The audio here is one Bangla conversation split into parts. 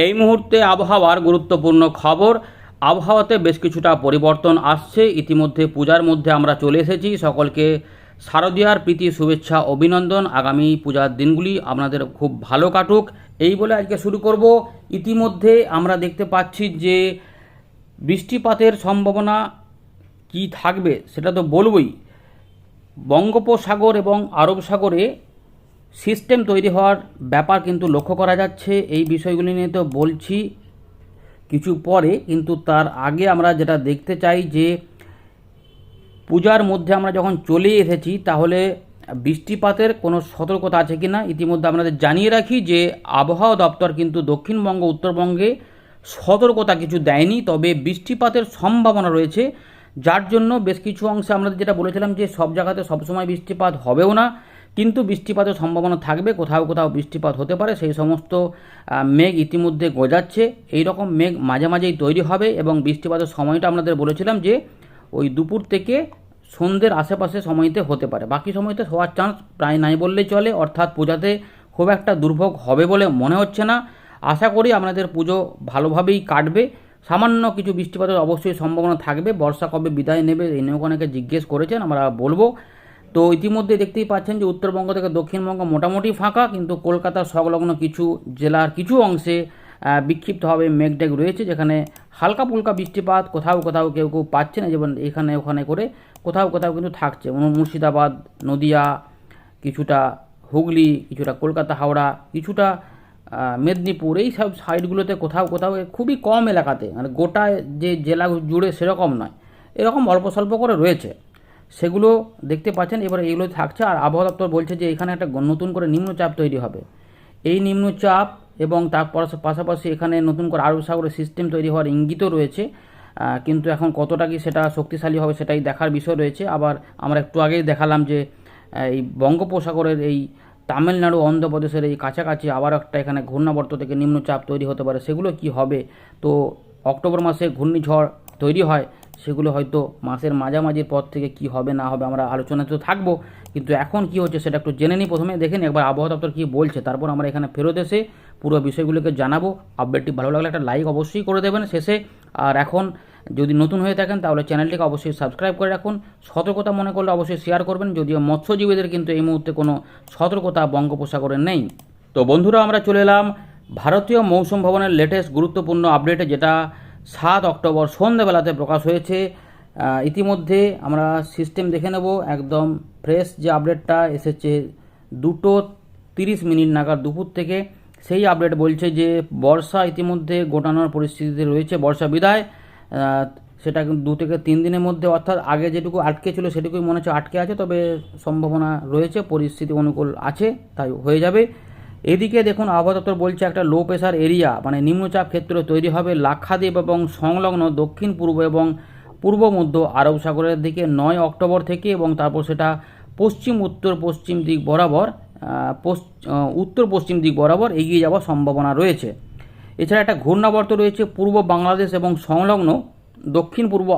এই মুহূর্তে আবহাওয়ার গুরুত্বপূর্ণ খবর। আবহাওয়াতে বেশ কিছুটা পরিবর্তন আসছে। ইতিমধ্যে পূজার মধ্যে আমরা চলে এসেছি। সকলকে শারদীয়ার প্রীতি, শুভেচ্ছা, অভিনন্দন। আগামী পূজার দিনগুলি আপনাদের খুব ভালো কাটুক। এই বলে আজকে শুরু করব। ইতিমধ্যে আমরা দেখতে পাচ্ছি যে বৃষ্টিপাতের সম্ভাবনা কি থাকবে সেটা তো বলবই। বঙ্গোপসাগর এবং আরব সাগরে সিস্টেম তৈরি হওয়ার ব্যাপার কিন্তু লক্ষ্য করা যাচ্ছে। এই বিষয়গুলি নিয়ে তো বলছি। কিছু পরে কিন্তু তার আগে আমরা যেটা দেখতে চাই যে, পূজার মধ্যে আমরা যখন চলে এসেছি, তাহলে বৃষ্টিপাতের কোনো সতর্কতা আছে কি না ইতিমধ্যে আপনাদের জানিয়ে রাখি যে, আবহাওয়া দপ্তর কিন্তু দক্ষিণবঙ্গ, উত্তরবঙ্গে সতর্কতা কিছু দেয়নি, তবে বৃষ্টিপাতের সম্ভাবনা রয়েছে। যার জন্য বেশ কিছু অংশে আমরা যেটা বলেছিলাম যে, সব জায়গাতে সবসময় বৃষ্টিপাত হবেও না। কিন্তু বৃষ্টিপাতের সম্ভাবনা থাকবে, কোথাও কোথাও বৃষ্টিপাত হতে পারে, সেই সমস্ত মেঘ ইতিমধ্যে গজাচ্ছে। এই রকম মেঘ মাঝে মাঝেই তৈরি হবে এবং বৃষ্টিপাতের সময়টা আপনাদের বলেছিলাম যে ওই দুপুর থেকে সন্ধ্যের আশেপাশে সময়তে হতে পারে। বাকি সময়তে হওয়ার চান্স প্রায় নাই বললেই চলে, অর্থাৎ পূজাতে খুব একটা দুর্ভোগ হবে বলে মনে হচ্ছে না। আশা করি আপনাদের পুজো ভালোভাবেই কাটবে। সামান্য কিছু বৃষ্টিপাতের অবশ্যই সম্ভাবনা থাকবে। বর্ষা কবে বিদায় নেবে, এই নিয়েও অনেকে জিজ্ঞেস করেছেন, আমরা বলব। তো ইতিমধ্যে দেখতেই পাচ্ছেন যে উত্তরবঙ্গ থেকে দক্ষিণবঙ্গ মোটামুটি ফাঁকা, কিন্তু কলকাতা সংলগ্ন কিছু জেলার কিছু অংশে বিক্ষিপ্তভাবে মেঘডেগ রয়েছে, যেখানে হালকা ফুলকা বৃষ্টিপাত কোথাও কোথাও কেউ কেউ পাচ্ছে না, যেমন এখানে ওখানে করে কোথাও কোথাও কিন্তু থাকছে। মুর্শিদাবাদ, নদিয়া, কিছুটা হুগলি, কিছুটা কলকাতা, হাওড়া, কিছুটা মেদিনীপুর, এই সব সাইডগুলোতে কোথাও কোথাও খুবই কম এলাকাতে মানে গোটা যে জেলা জুড়ে সেরকম নয়। এরকম অল্প স্বল্প করে রয়েছে। সেগুলো দেখতে পাচ্ছেন, এবার এগুলো থাকছে। আর আবহাওয়া দপ্তর বলছে যে এখানে একটা নতুন করে নিম্নচাপ তৈরি হবে। এই নিম্নচাপ এবং তার পাশাপাশি এখানে নতুন করে আরব সাগরের সিস্টেম তৈরি হওয়ার ইঙ্গিতও রয়েছে। কিন্তু এখন কতটা কি সেটা শক্তিশালী হবে সেটাই দেখার বিষয় রয়েছে। আবার আমরা একটু আগেই দেখালাম যে এই বঙ্গোপসাগরের এই তামিলনাড়ু, অন্ধ্রপ্রদেশের এই কাছাকাছি আবার একটা এখানে ঘূর্ণাবর্ত থেকে নিম্নচাপ তৈরি হতে পারে। সেগুলো কি হবে? তো অক্টোবর মাসে ঘূর্ণিঝড় তৈরি হয়। সেগুলো হয়তো মাসের মাঝামাঝির পর থেকে কি হবে, না হবে, আমরা আলোচনাতে তো থাকব। কিন্তু এখন কি হচ্ছে সেটা একটু জেনে নিই। প্রথমে দেখেন একবার আবহাওয়া দপ্তর কী বলছে। তারপর আমরা এখানে ফেরত এসে পুরো বিষয়গুলোকে জানাব। আপডেটটি ভালো লাগলে একটা লাইক অবশ্যই করে দেবেন শেষে। আর এখন যদি নতুন হয়ে থাকেন, তাহলে চ্যানেলটিকে অবশ্যই সাবস্ক্রাইব করে রাখুন। সতর্কতা মনে করলে অবশ্যই শেয়ার করবেন। যদিও মৎস্যজীবীদের কিন্তু এই মুহূর্তে কোনো সতর্কতা বঙ্গোপসাগরে নেই। তো বন্ধুরা, আমরা চলে এলাম ভারতীয় মৌসুম ভবনের লেটেস্ট গুরুত্বপূর্ণ আপডেটে যেটা সাত অক্টোবর সন্ধ্যাবেলাতে প্রকাশ হয়েছে। ইতিমধ্যে আমরা সিস্টেম দেখে নেব। একদম ফ্রেশ যে আপডেটটা এসেছে দুটো তিরিশ মিনিট নাগাদ দুপুর থেকে, সেই আপডেট বলছে যে বর্ষা ইতিমধ্যে গোটানোর পরিস্থিতিতে রয়েছে। বর্ষা বিদায় সেটা দু থেকে তিন দিনের মধ্যে, অর্থাৎ আগে যেটুকু আটকে ছিল সেটুকুই মনে হচ্ছে আটকে আছে, তবে সম্ভাবনা রয়েছে, পরিস্থিতি অনুকূল আছে, তাই হয়ে যাবে। এদিকে দেখুন, আবহাওয়া দপ্তর বলছে একটা লো প্রেশার এরিয়া মানে নিম্নচাপ ক্ষেত্র তৈরি হবে লাক্ষাদ্বীপ এবং সংলগ্ন দক্ষিণ পূর্ব এবং পূর্ব মধ্য আরব সাগরের দিকে নয় অক্টোবর থেকে এবং তারপর সেটা পশ্চিম, উত্তর পশ্চিম দিক বরাবর উত্তর পশ্চিম দিক বরাবর এগিয়ে যাওয়ার সম্ভাবনা রয়েছে। এছাড়া একটা ঘূর্ণাবর্ত রয়েছে পূর্ব বাংলাদেশ এবং সংলগ্ন দক্ষিণ পূর্ব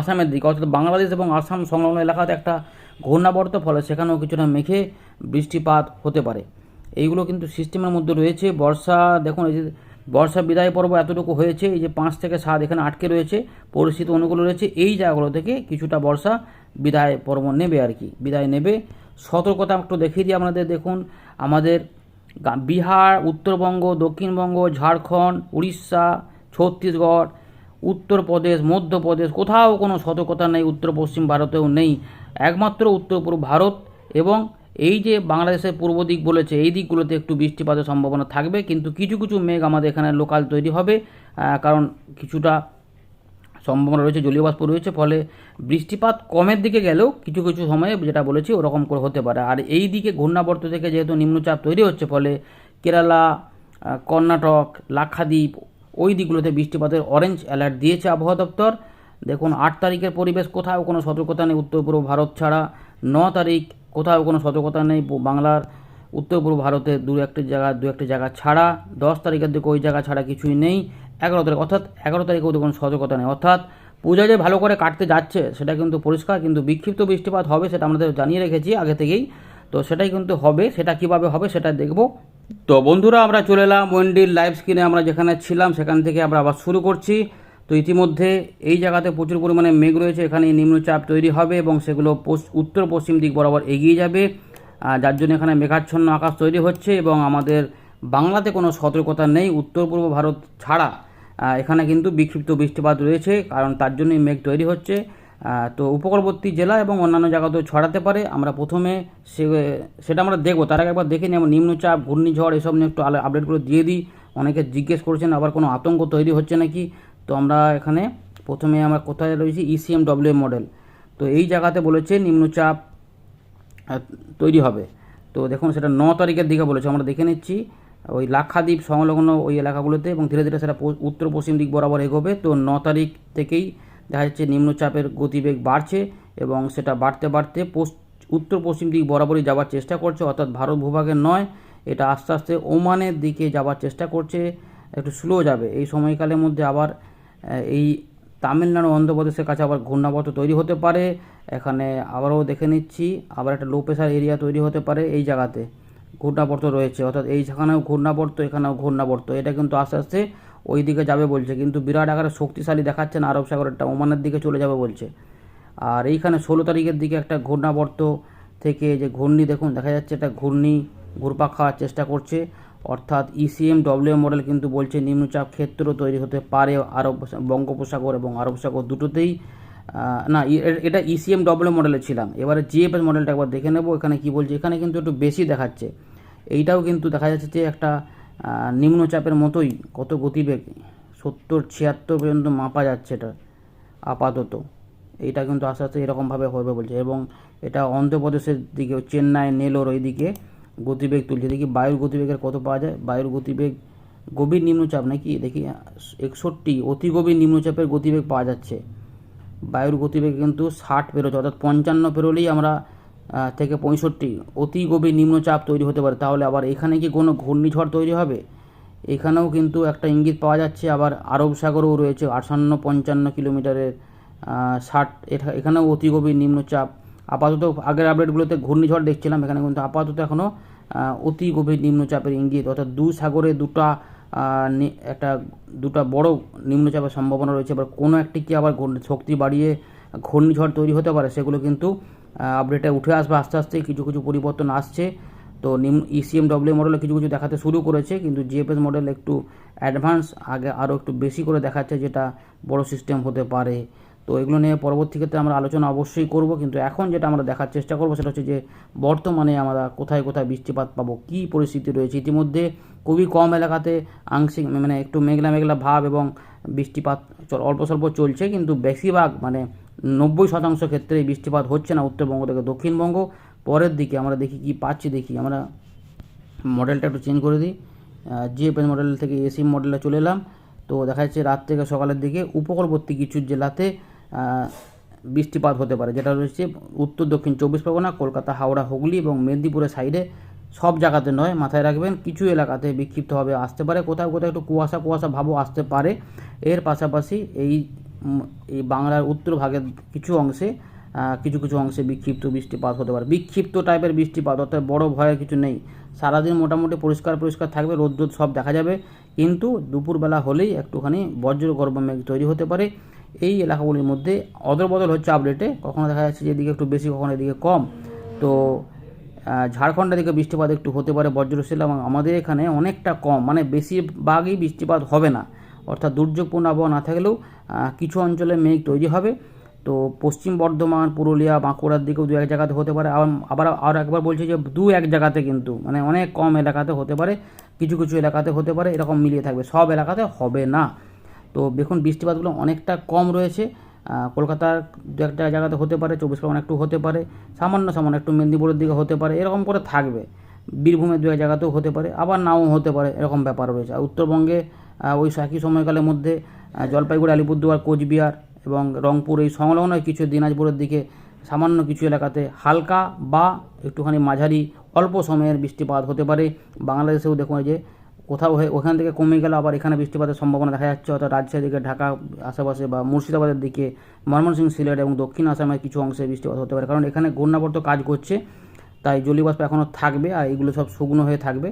আসামের দিকে, অর্থাৎ বাংলাদেশ এবং আসাম সংলগ্ন এলাকাতে একটা ঘূর্ণাবর্ত, ফলে সেখানেও কিছুটা মেঘে বৃষ্টিপাত হতে পারে। এইগুলো কিন্তু সিস্টেমের মধ্যে রয়েছে। বর্ষা, দেখুন, এই যে বর্ষা বিদায় পর্ব এতটুকু হয়েছে, এই যে পাঁচ থেকে সাত এখানে আটকে রয়েছে, পরিস্থিতি অনুকূল রয়েছে, এই জায়গাগুলো থেকে কিছুটা বর্ষা বিদায় পর্ব নেবে আর কি, বিদায় নেবে। সতর্কতা একটু দেখিয়ে দিই আপনাদের, দেখুন, আমাদের বিহার, উত্তরবঙ্গ, দক্ষিণবঙ্গ, ঝাড়খণ্ড, উড়িষ্যা, ছত্তিশগড়, উত্তরপ্রদেশ, মধ্যপ্রদেশ, কোথাও কোনো সতর্কতা নেই উত্তর পশ্চিম ভারতেও নেই। একমাত্র উত্তর পূর্ব ভারত এবং এই যে বাংলাদেশের পূর্ব দিক বলেছে, এই দিকগুলোতে একটু বৃষ্টিপাতের সম্ভাবনা থাকবে, কিন্তু কিছু কিছু মেঘ আমাদের এখানে লোকাল তৈরি হবে কারণ কিছুটা সম্ভাবনা রয়েছে, জলীয় বাষ্প রয়েছে, ফলে বৃষ্টিপাত কমের দিকে গেলেও কিছু কিছু সময়ে যেটা বলেছি ওরকম করে হতে পারে। আর এই দিকে ঘূর্ণাবর্ত থেকে যেহেতু নিম্নচাপ তৈরি হচ্ছে, ফলে কেরালা কর্ণাটক, লাক্ষাদ্বীপ, ওই দিকগুলোতে বৃষ্টিপাতের অরেঞ্জ অ্যালার্ট দিয়েছে আবহাওয়া দপ্তর। দেখুন, আট তারিখের পরিবেশ কোথাও কোনো সতর্কতা নেই উত্তর পূর্ব ভারত ছাড়া। ন তারিখ কোথাও কোনো সতর্কতা নেই। বাংলার উত্তর পূর্ব ভারতে দু একটি জায়গা, দু একটি জায়গা ছাড়া, দশ তারিখের দিকে ওই জায়গা ছাড়া কিছুই নেই। এগারো তারিখ, অর্থাৎ এগারো তারিখে ওদের কোনো সতর্কতা নেই। অর্থাৎ পূজা যে ভালো করে কাটতে যাচ্ছে, সেটা কিন্তু পরিষ্কার, কিন্তু বিক্ষিপ্ত বৃষ্টিপাত হবে সেটা আমাদের জানিয়ে রেখেছি আগে থেকেই। তো সেটাই কিন্তু হবে, সেটা কীভাবে হবে সেটা দেখব। তো বন্ধুরা, আমরা চলে এলাম ওয়েন্ডির লাইভ স্ক্রিনে আমরা যেখানে ছিলাম, সেখান থেকে আমরা আবার শুরু করছি। তো ইতিমধ্যে এই জায়গাতে প্রচুর পরিমাণে মেঘ রয়েছে, এখানে নিম্নচাপ তৈরি হবে এবং সেগুলো উত্তর পশ্চিম দিক বরাবর এগিয়ে যাবে। যার জন্য এখানে মেঘাচ্ছন্ন আকাশ তৈরি হচ্ছে এবং আমাদের বাংলাতে কোনো সতর্কতা নেই। উত্তর পূর্ব ভারত ছাড়া এখানে কিন্তু বিক্ষিপ্ত বৃষ্টিপাত রয়েছে, কারণ তার জন্যই মেঘ তৈরি হচ্ছে। তো উপকূলবর্তী জেলা এবং অন্যান্য জায়গাতেও ছড়াতে পারে। আমরা প্রথমে সে, সেটা আমরা দেখব। তার আগে একবার দেখে নিই আমরা নিম্নচাপ, ঘূর্ণিঝড়, এসব নিয়ে একটু আপডেটগুলো দিয়ে দিই। অনেকে জিজ্ঞেস করছেন, আবার কোনো আতঙ্ক তৈরি হচ্ছে নাকি? তো আমরা এখানে প্রথমে আমরা কোথায় রয়েছি? ইসিএম ডব্লিউ মডেল তো এই জায়গাতে বলেছে নিম্নচাপ তৈরি হবে। তো দেখুন, সেটা ন তারিখের দিকে বলেছে। আমরা দেখে নিচ্ছি, ওই লাক্ষাদ্বীপ সংলগ্ন ওই এলাকাগুলোতে এবং ধীরে ধীরে সেটা উত্তর পশ্চিম দিক বরাবর এগোবে। তো ন তারিখ থেকেই দেখা যাচ্ছে নিম্নচাপের গতিবেগ বাড়ছে এবং সেটা বাড়তে বাড়তে উত্তর পশ্চিম দিক বরাবরই যাওয়ার চেষ্টা করছে, অর্থাৎ ভারত ভূভাগের নয়, এটা আস্তে আস্তে ওমানের দিকে যাওয়ার চেষ্টা করছে। একটু স্লো যাবে। এই সময়কালের মধ্যে আবার এই তামিলনাড়ু অন্ধ্রপ্রদেশের কাছে আবার ঘূর্ণাবর্ত তৈরি হতে পারে। এখানে আবারও দেখে নিচ্ছি, আবার একটা লো প্রেশার এরিয়া তৈরি হতে পারে এই জায়গাতে। ঘূর্ণাবর্ত রয়েছে, অর্থাৎ এই যেখানেও ঘূর্ণাবর্ত, এখানেও ঘূর্ণাবর্ত। এটা কিন্তু আস্তে আস্তে ওই দিকে যাবে বলছে, কিন্তু বিরাট আকারে শক্তিশালী দেখাচ্ছে না, আরব সাগরেরটা ওমানের দিকে চলে যাবে বলছে। আর এইখানে ষোলো তারিখের দিকে একটা ঘূর্ণাবর্ত থেকে যে ঘূর্ণি, দেখুন, দেখা যাচ্ছে একটা ঘূর্ণি ঘুরপাক খাওয়ার চেষ্টা করছে। অর্থাৎ ইসিএম ডব্লিউ মডেল কিন্তু বলছে নিম্নচাপ ক্ষেত্র তৈরি হতে পারে আরব বঙ্গোপসাগর এবং আরব সাগর দুটোতেই না এটা ইসিএম ডব্লিউ মডেলে ছিলাম। এবারে জিএফএস মডেলটা একবার দেখে নেব। এখানে কি বলছে? এখানে কিন্তু একটু বেশি দেখাচ্ছে। এইটাও কিন্তু দেখা যাচ্ছে যে একটা নিম্নচাপের মতোই কত গতিবেগ? সত্তর, ছিয়াত্তর পর্যন্ত মাপা যাচ্ছে এটা আপাতত। এইটা কিন্তু আস্তে আস্তে এরকমভাবে হবে বলছে। এবং এটা অন্ধ্রপ্রদেশের দিকে চেন্নাই, নেলোর ওইদিকে গতিবেগ তুলছে দেখি বায়ুর গতিবেগের কত পাওয়া যায়? বায়ুর গতিবেগ গভীর নিম্নচাপ নাকি? দেখি, একষট্টি অতি গভীর নিম্নচাপের গতিবেগ পাওয়া যাচ্ছে। বায়ুর গতিবেগ কিন্তু ষাট পেরোচ্ছে, অর্থাৎ পঞ্চান্ন পেরোলেই আমরা থেকে পঁয়ষট্টি অতি গভীর নিম্নচাপ তৈরি হতে পারে। তাহলে আবার এখানে কি কোনো ঘূর্ণিঝড় তৈরি হবে? এখানেও কিন্তু একটা ইঙ্গিত পাওয়া যাচ্ছে, আবার আরব সাগরেও রয়েছে আটান্ন পঞ্চান্ন কিলোমিটারের ষাট এখানেও অতি গভীর নিম্নচাপ আপাতত আগের আপডেটগুলোতে ঘূর্ণিঝড় দেখছিলাম, এখানে কিন্তু আপাতত এখনও অতি গভীর নিম্নচাপের ইঙ্গিত। অর্থাৎ দু সাগরে দুটা একটা, দুটা বড় নিম্নচাপের সম্ভাবনা রয়েছে। এবার কোনো একটি কি আবার শক্তি বাড়িয়ে ঘূর্ণিঝড় তৈরি হতে পারে, সেগুলো কিন্তু আপডেটে উঠে আসবে আস্তে আস্তে। কিছু কিছু পরিবর্তন আসছে। তো নিম E ইসিএম ডব্লিউ মডেলে কিছু কিছু দেখাতে শুরু করেছে, কিন্তু জিএফএস মডেল একটু অ্যাডভান্স আগে আরও একটু বেশি করে দেখাচ্ছে, যেটা বড় সিস্টেম হতে পারে। তো এগুলো নিয়ে পরবর্তী ক্ষেত্রে আমরা আলোচনা অবশ্যই করব, কিন্তু এখন যেটা আমরা দেখার চেষ্টা করব সেটা হচ্ছে যে বর্তমানে আমরা কোথায় কোথায় বৃষ্টিপাত পাবো, কী পরিস্থিতি রয়েছে? ইতিমধ্যে খুবই কম এলাকাতে আংশিক মানে একটু মেঘলা মেঘলা ভাব এবং বৃষ্টিপাত অল্প স্বল্প চলছে, কিন্তু বেশিরভাগ মানে নব্বই শতাংশ ক্ষেত্রে বৃষ্টিপাত হচ্ছে না উত্তরবঙ্গ থেকে দক্ষিণবঙ্গ। পরের দিকে আমরা দেখি কি পাচ্ছি, দেখি আমরা মডেলটা একটু চেঞ্জ করে দিই। জিএফএস মডেল থেকে এসি মডেলে চলে এলাম। তো দেখা যাচ্ছে রাত থেকে সকালের দিকে উপকূলবর্তী কিছু জেলাতে বৃষ্টিপাত হতে পারে, যেটা রয়েছে উত্তর, দক্ষিণ চব্বিশ পরগনা, কলকাতা, হাওড়া, হুগলি এবং মেদিনীপুরের সাইডে সব জায়গাতে নয়, মাথায় রাখবেন কিছু এলাকাতে বিক্ষিপ্তভাবে আসতে পারে, কোথাও কোথাও একটু কুয়াশা কুয়াশা ভাবও আসতে পারে। এর পাশাপাশি এই এই বাংলার উত্তর ভাগের কিছু অংশে কিছু কিছু অংশে বিক্ষিপ্ত বৃষ্টিপাত হতে পারে। বিক্ষিপ্ত টাইপের বৃষ্টিপাত, অর্থাৎ বড় ভয়ের কিছু নেই। সারাদিন মোটামুটি পরিষ্কার পরিষ্কার থাকবে রোদ রোদ সব দেখা যাবে। কিন্তু দুপুরবেলা হলেই একটুখানি বজ্র গর্ভ মেঘ তৈরি হতে পারে। এই এলাকাগুলির মধ্যে অদলবদল হচ্ছে আপডেটে কখনো দেখা যাচ্ছে যে এদিকে একটু বেশি, কখনো এদিকে কম। তো ঝাড়খণ্ডের দিকে বৃষ্টিপাত একটু হতে পারে বজ্রশীল এবং আমাদের এখানে অনেকটা কম। মানে বেশিরভাগই বৃষ্টিপাত হবে না। অর্থাৎ দুর্যোগপূর্ণ আবহাওয়া না থাকলেও কিছু অঞ্চলে মেঘ তৈরি হবে। তো, পশ্চিম বর্ধমান, পুরুলিয়া, বাঁকুড়ার দিকেও দু এক জায়গাতে হতে পারে। আবার আবার, আর একবার বলছি যে দু এক জায়গাতে কিন্তু মানে অনেক কম এলাকাতে হতে পারে। কিছু কিছু এলাকাতে হতে পারে, এরকম মিলিয়ে থাকবে। সব এলাকাতে হবে না। তো দেখুন, বৃষ্টিপাতগুলো অনেকটা কম রয়েছে। কলকাতার দু একটা জায়গাতে হতে পারে, চব্বিশ পরগনা একটু হতে পারে, সামান্য সামান্য একটু মেদিনীপুরের দিকে হতে পারে, এরকম করে থাকবে। বীরভূমের দু এক জায়গাতেও হতে পারে, আবার নাও হতে পারে, এরকম ব্যাপার রয়েছে। আর উত্তরবঙ্গে ওই একই সময়কালের মধ্যে জলপাইগুড়ি, আলিপুরদুয়ার, কোচবিহার এবং রংপুর, এই সংলগ্ন কিছু দিনাজপুরের দিকে সামান্য কিছু এলাকাতে হালকা বা একটুখানি মাঝারি অল্প সময়ের বৃষ্টিপাত হতে পারে। বাংলাদেশেও দেখুন যে কোথাও হয়ে ওখান থেকে কমে গেল আবার এখানে বৃষ্টিপাতের সম্ভাবনা দেখা যাচ্ছে। অর্থাৎ রাজশাহী দিকে, ঢাকা আশেপাশে বা মুর্শিদাবাদের দিকে, ময়মনসিংহ, সিলেট এবং দক্ষিণ আসামের কিছু অংশে বৃষ্টিপাত হতে পারে। কারণ এখানে ঘূর্ণাবর্ত কাজ করছে, তাই জলীয়বাষ্প এখনও থাকবে আর এগুলো সব শুকনো হয়ে থাকবে।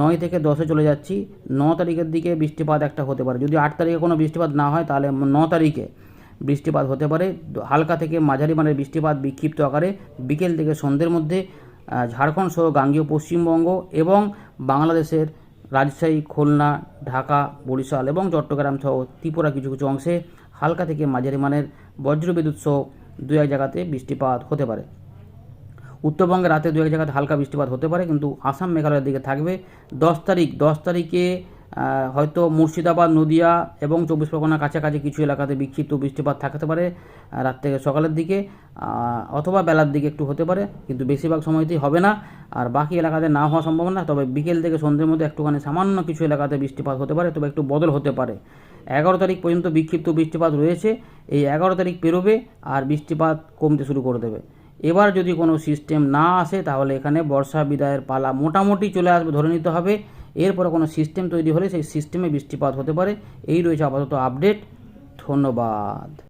নয় থেকে দশে চলে যাচ্ছি। ন তারিখের দিকে বৃষ্টিপাত একটা হতে পারে। যদি আট তারিখে কোনো বৃষ্টিপাত না হয়, তাহলে ন তারিখে বৃষ্টিপাত হতে পারে। হালকা থেকে মাঝারি মানের বৃষ্টিপাত বিক্ষিপ্ত আকারে বিকেল থেকে সন্ধ্যের মধ্যে ঝাড়খণ্ড সহ গাঙ্গীয় পশ্চিমবঙ্গ এবং বাংলাদেশের রাজশাহী, খুলনা, ঢাকা, বরিশাল এবং চট্টগ্রাম সহ ত্রিপুরা কিছু কিছু অংশে হালকা থেকে মাঝারি মানের বজ্রবিদ্যুৎ সহ দু এক জায়গাতে বৃষ্টিপাত হতে পারে। উত্তরবঙ্গে রাতে দু এক জায়গাতে হালকা বৃষ্টিপাত হতে পারে, কিন্তু আসাম মেঘালয়ের দিকে থাকবে দশ তারিখ। দশ তারিখে হয়তো মুর্শিদাবাদ, নদিয়া এবং চব্বিশ পরগনার কাছাকাছি কিছু এলাকাতে বিক্ষিপ্ত বৃষ্টিপাত থাকতে পারে রাত থেকে সকালের দিকে অথবা বেলার দিকে একটু হতে পারে, কিন্তু বেশিরভাগ সময়তেই হবে না। আর বাকি এলাকাতে না হওয়া সম্ভব সম্ভাবনা, তবে বিকেল থেকে সন্ধ্যের মধ্যে একটুখানি সামান্য কিছু এলাকাতে বৃষ্টিপাত হতে পারে, তবে একটু বদল হতে পারে। এগারো তারিখ পর্যন্ত বিক্ষিপ্ত বৃষ্টিপাত রয়েছে, এই এগারো তারিখ পেরোবে আর বৃষ্টিপাত কমতে শুরু করে দেবে। এবার যদি কোনো সিস্টেম না আসে, তাহলে এখানে বর্ষা বিদায়ের পালা মোটামুটি চলে আসবে, ধরে নিতে হবে। এরপরে কোনো সিস্টেম তৈরি হলে সেই সিস্টেমে বৃষ্টিপাত হতে পারে। এই রয়েছে আপাতত আপডেট ধন্যবাদ।